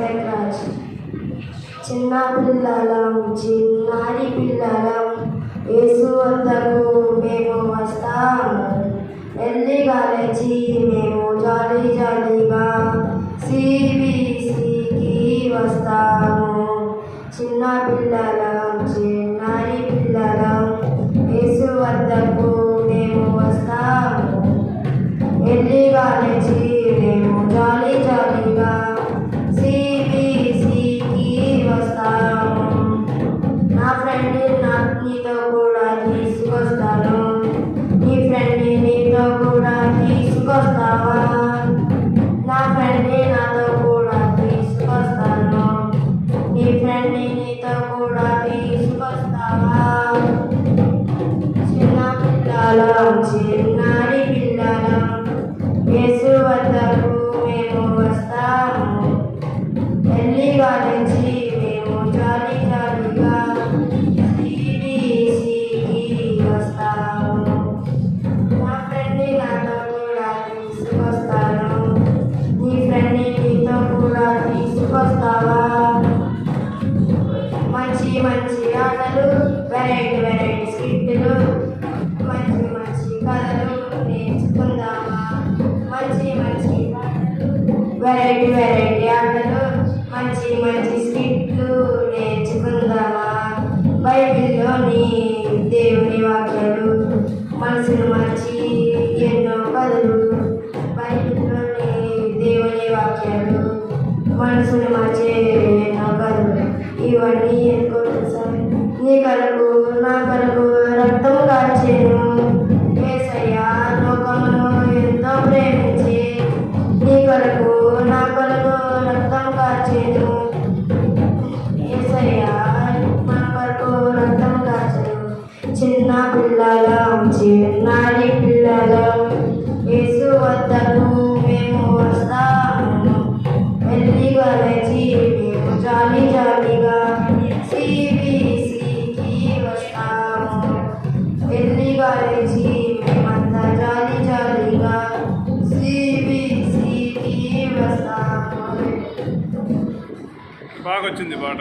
వైజాగ్ రాజ్ చిన్న పిల్లలం చిన్నారి పిల్లలం యేసు వద్దకు మేము వస్తాము ఎల్లిగా లేచి మేము జాలి జాలిగా సిబిసికి వస్తాము చిన్న పిల్లలం చిన్నారి పిల్లలం యేసు వద్దకు నీ నీతో కూడా తీసుకొస్తావా చిన్న పిల్లలం చిన్నారి పిల్లలం యేసు వద్దకు మేము వస్తాము. ఎల్లిగా నుంచి మంచి ఆటలు వెరైటీ వెరైటీ స్కిట్లు మంచి మంచి కథలు నేర్చుకుందామా? మంచి మంచి వెరైటీ వెరైటీ ఆటలు మంచి మంచి స్కిట్లు నేర్చుకుందామా? బైబిల్లోని దేవుని వాక్యాలు మనసును మంచి ఎన్నో కథలు. బైబిల్లోని దేవుని వాక్యాలు మనసును మార్చే ఎన్నో కథలు. ఇవన్నీ ఎక్కువ నీ కొరకు నా కొరకు రక్తం కాచేను. ఏసయ్య లోకమును ఎంతో ప్రేమించి. నీ కొరకు నా కొరకు రక్తం కాచేను. బాగా వచ్చింది పాట.